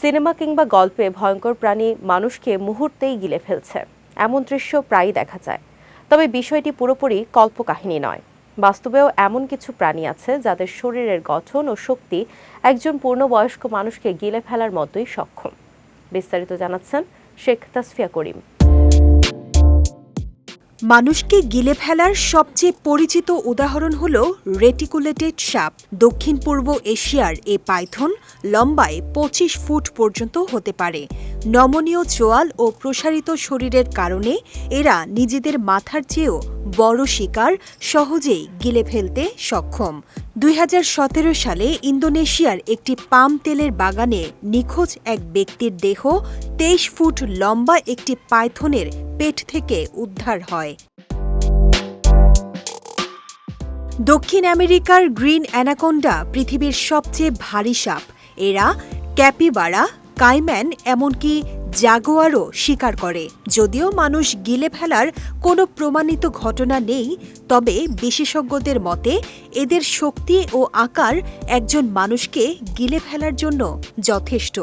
Cinema কিংবা গল্পে ভয়ঙ্কর প্রাণী মানুষকে মুহূর্তেই গিলে ফেলছে। এমন দৃশ্য প্রায়ই দেখা যায়। তবে বিষয়টি পুরোপুরি কল্পকাহিনী নয়। বাস্তবেও এমন কিছু প্রাণী আছে যাদের শরীরের গঠন ও শক্তি একজন পূর্ণবয়স্ক মানুষকে গিলে ফেলার মতোই সক্ষম। বিস্তারিত জানাচ্ছেন শেখ তাসফিয়া করিম। মানুষকে গিলে ফেলার সবচেয়ে পরিচিত উদাহরণ হল রেটিকুলেটেড সাপ। দক্ষিণ পূর্ব এশিয়ার এ পাইথন লম্বায় পঁচিশ ফুট পর্যন্ত হতে পারে। নমনীয় চোয়াল ও প্রসারিত শরীরের কারণে এরা নিজেদের মাথার চেয়েও বড় শিকার সহজেই গিলে ফেলতে সক্ষম। দুই হাজার সতেরো সালে ইন্দোনেশিয়ার একটি পাম তেলের বাগানে নিখোঁজ এক ব্যক্তির দেহ তেইশ ফুট লম্বা একটি পাইথনের পেট থেকে উদ্ধার হয়। দক্ষিণ আমেরিকার গ্রিন অ্যানাকোন্ডা পৃথিবীর সবচেয়ে ভারী সাপ। এরা ক্যাপিবারা, কাইম্যান, এমনকি জাগোয়ারও শিকার করে। যদিও মানুষ গিলে ফেলার কোনো প্রমাণিত ঘটনা নেই, তবে বিশেষজ্ঞদের মতে এদের শক্তি ও আকার একজন মানুষকে গিলে ফেলার জন্য যথেষ্ট।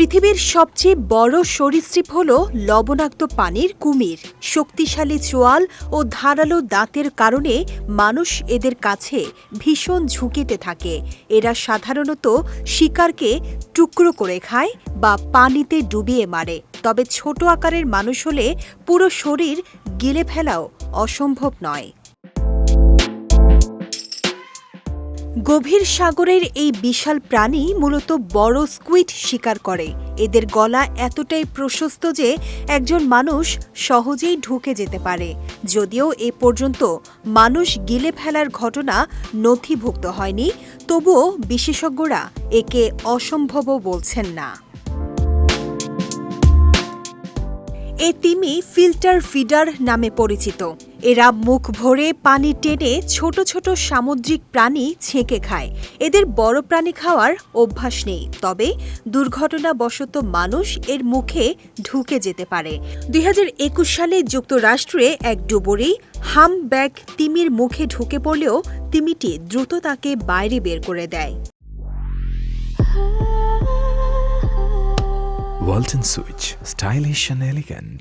পৃথিবীর সবচেয়ে বড় সরীসৃপ হল লবণাক্ত পানির কুমির। শক্তিশালী চোয়াল ও ধারালো দাঁতের কারণে মানুষ এদের কাছে ভীষণ ঝুঁকিতে থাকে। এরা সাধারণত শিকারকে টুকরো করে খায় বা পানিতে ডুবিয়ে মারে। তবে ছোট আকারের মানুষ হলে পুরো শরীর গিলে ফেলাও অসম্ভব নয়। গভীর সাগরের এই বিশাল প্রাণী মূলত বড় স্কুইড শিকার করে। এদের গলা এতটাই প্রশস্ত যে একজন মানুষ সহজেই ঢুকে যেতে পারে। যদিও এ পর্যন্ত মানুষ গিলে ফেলার ঘটনা নথিভুক্ত হয়নি, তবুও বিশেষজ্ঞরা একে অসম্ভবও বলছেন না। এ তিমি ফিল্টার ফিডার নামে পরিচিত। এরা মুখ ভরে পানি টেনে ছোট ছোট সামুদ্রিক প্রাণী ছেঁকে খায়। এদের বড় প্রাণী খাওয়ার অভ্যাস নেই। তবে দুর্ঘটনাবশত মানুষ এর মুখে ঢুকে যেতে পারে। দুই হাজার একুশ সালে যুক্তরাষ্ট্রে এক ডুবুরি হাম ব্যাগ তিমির মুখে ঢুকে পড়লেও তিমিটি দ্রুত তাকে বাইরে বের করে দেয়। Walton Switch, stylish and elegant.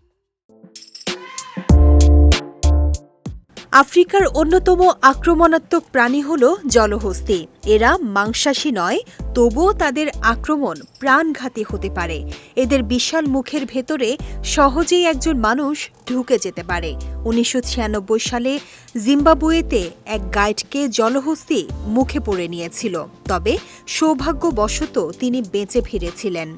আফ্রিকার অন্যতম আক্রমণাত্মক প্রাণী হল জলহস্তি। এরা মাংসাশী নয় তবুও তাদের আক্রমণ প্রাণঘাতী হতে পারে। এদের বিশাল মুখের ভেতরে সহজেই একজন মানুষ ঢুকে যেতে পারে। উনিশশো ছিয়ানব্বই সালে জিম্বাবুয়েতে এক গাইডকে জলহস্তি মুখে পড়ে নিয়েছিল। তবে সৌভাগ্যবশত তিনি বেঁচে ফিরেছিলেন।